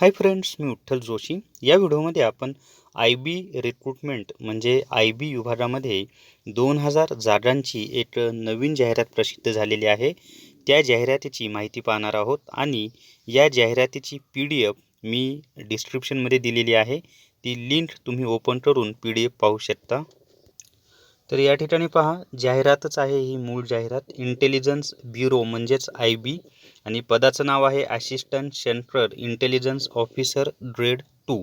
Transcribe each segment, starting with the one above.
हाय friends मी विठ्ठल जोशी. या व्हिडिओमध्ये आपण आय बी रिक्रुटमेंट म्हणजे आय बी विभागामध्ये दोन हजार जागांची एक नवीन जाहिरात प्रसिद्ध झालेली आहे. त्या जाहिरातीची माहिती पाहणार आहोत आणि या जाहिरातीची पी डी एफ मी डिस्क्रिप्शनमध्ये दिलेली आहे. ती लिंक तुम्ही ओपन करून पी डी एफ पाहू शकता. तर या ठिकाणी पहा जाहिरातच आहे ही मूळ जाहिरात. इंटेलिजन्स ब्युरो म्हणजेच आय बी आणि पदाचं नाव आहे assistant central intelligence officer grade two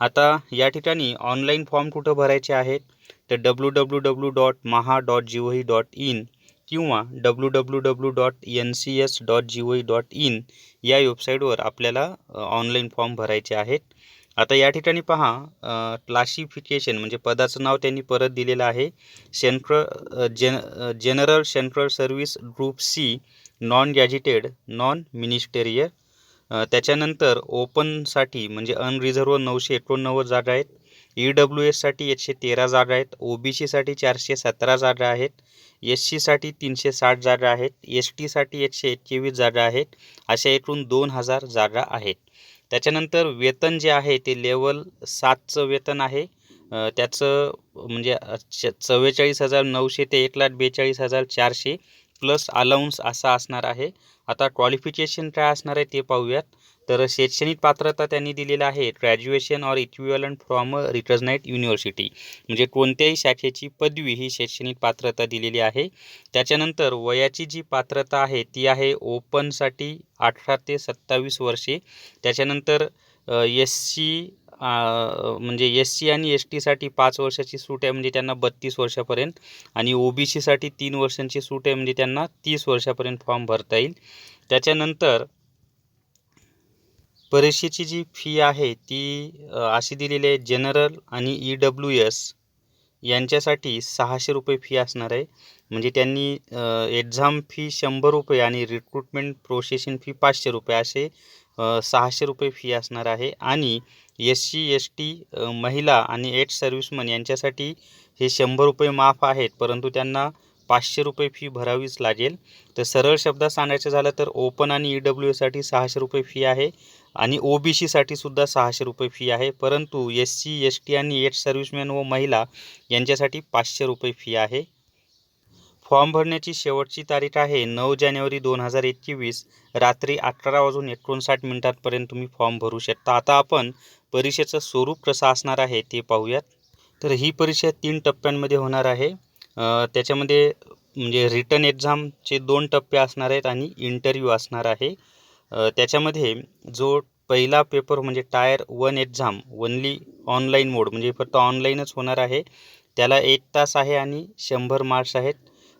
आता या ठिकाणी ऑनलाईन फॉर्म कुठं भरायचे आहेत? तर W W W dot Maha dot G O dot in किंवा W W W dot N C S dot G O dot in या वेबसाईटवर आपल्याला ऑनलाईन फॉर्म भरायचे आहेत. आता या ठिकाणी पहा क्लासिफिकेशन म्हणजे पदाचं नाव त्यांनी परत दिलेलं आहे. Central gen general central service group C non gazetted non ministerial त्याच्यानंतर ओपनसाठी म्हणजे अनरिझर्व नऊशे एकोणनव्वद जागा आहेत. ई डब्ल्यू एससाठी एकशे तेरा जागा आहेत. ओ बी सीसाठी चारशे सतरा जागा आहेत. एस सीसाठी तीनशे साठ जागा आहेत. एस टीसाठी एकशे एक्केवीस जागा आहेत. अशा एकूण दोन हजार जागा आहेत. त्याच्यानंतर वेतन जे आहे ते लेवल सातचं वेतन आहे. त्याचं म्हणजे चव्वेचाळीस हजार नऊशे ते एक लाख बेचाळीस हजार चारशे प्लस अलाउन्स असा असणार आहे. आता क्वालिफिकेशन काय असणार आहे ते पाहूयात. तर शैक्षणिक पात्रता त्यांनी दिलेलं आहे graduation or equivalent from a recognised university म्हणजे कोणत्याही शाखेची पदवी ही शैक्षणिक पात्रता दिलेली आहे. त्याच्यानंतर वयाची जी पात्रता आहे ती आहे ओपनसाठी अठरा ते सत्तावीस वर्षे. त्याच्यानंतर एस सी म्हणजे एस सी आणि एस टीसाठी पाच वर्षाची सूट आहे म्हणजे त्यांना बत्तीस वर्षापर्यंत. आणि ओ बी सीसाठी तीन वर्षांची सूट आहे म्हणजे त्यांना तीस वर्षापर्यंत फॉर्म भरता येईल. त्याच्यानंतर परीक्षेची जी फी आहे ती अशी दिलेली आहे जनरल आणि ई डब्ल्यू एस यांच्यासाठी सहाशे रुपये फी असणार आहे. म्हणजे त्यांनी एक्झाम फी शंभर रुपये आणि रिक्रुटमेंट प्रोसेसिंग फी पाचशे रुपये असे सहाशे रुपये फी असणार आहे. आणि एस सी एस टी महिला आणि एट सर्व्हिसमन यांच्यासाठी हे शंभर रुपये माफ आहेत. परंतु त्यांना पाचशे रुपये फी भरावीच लागेल. तर सरळ शब्दात सांगायचं झालं तर ओपन आणि ई डब्ल्यू एसाठी सहाशे रुपये फी आहे आणि ओ बी सीसाठी सुद्धा सहाशे रुपये फी आहे. परंतु एस सी एस टी आणि एट सर्व्हिसमॅन व महिला यांच्यासाठी पाचशे रुपये फी आहे. फॉर्म भरण्याची शेवटची तारीख आहे नऊ जानेवारी दोन हजार एकवीस. रात्री अठरा वाजून एकोणसाठ मिनिटांपर्यंत तुम्ही फॉर्म भरू शकता. आता आपण परीक्षेचं स्वरूप कसं असणार आहे ते पाहूयात. तर ही परीक्षा तीन टप्प्यांमध्ये होणार आहे. त्याच्यामध्ये म्हणजे रिटर्न एक्झामचे दोन टप्पे असणार आहेत आणि इंटरव्ह्यू असणार आहे. त्याच्यामध्ये जो पहिला पेपर म्हणजे tier one exam only online mode म्हणजे फक्त ऑनलाईनच होणार आहे त्याला एक तास आहे आणि शंभर मार्क्स आहेत.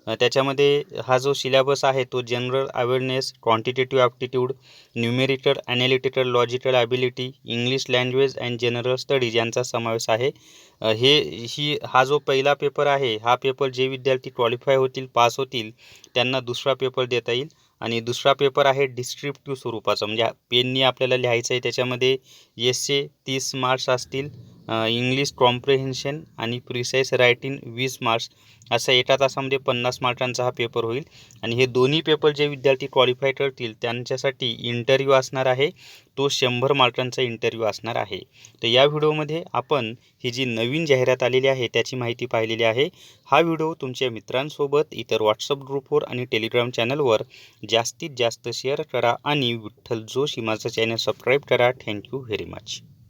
त्याच्यामध्ये हा जो सिलॅबस आहे तो general awareness quantitative aptitude numerical analytical logical ability English language and general studies यांचा समावेश आहे. हे ही हा जो पहिला पेपर आहे हा पेपर जे विद्यार्थी क्वालिफाय होतील पास होतील त्यांना दुसरा पेपर देता येईल. आणि दुसरा पेपर आहे डिस्क्रिप्टिव्ह स्वरूपाचा म्हणजे पेननी आपल्याला लिहायचं आहे त्याच्यामध्ये एसशे तीस मार्क्स असतील. इंग्लिश कॉम्प्रिहेन्शन आणि प्रिसाईस रायटिंग वीस मार्क्स असा एका तासामध्ये पन्नास मार्कांचा हा पेपर होईल. आणि हे दोन्ही पेपर जे विद्यार्थी क्वालिफाय करतील त्यांच्यासाठी इंटरव्ह्यू असणार आहे. तो शंभर मार्कांचा इंटरव्ह्यू असणार आहे. तर या व्हिडिओमध्ये आपण ही जी नवीन जाहिरात आलेली आहे त्याची माहिती पाहिलेली आहे. हा व्हिडिओ तुमच्या मित्रांसोबत इतर व्हॉट्सअप ग्रुपवर आणि टेलिग्राम चॅनलवर जास्तीत जास्त शेअर करा आणि विठ्ठल जोशी माझं चॅनल सबस्क्राईब करा. Thank you very much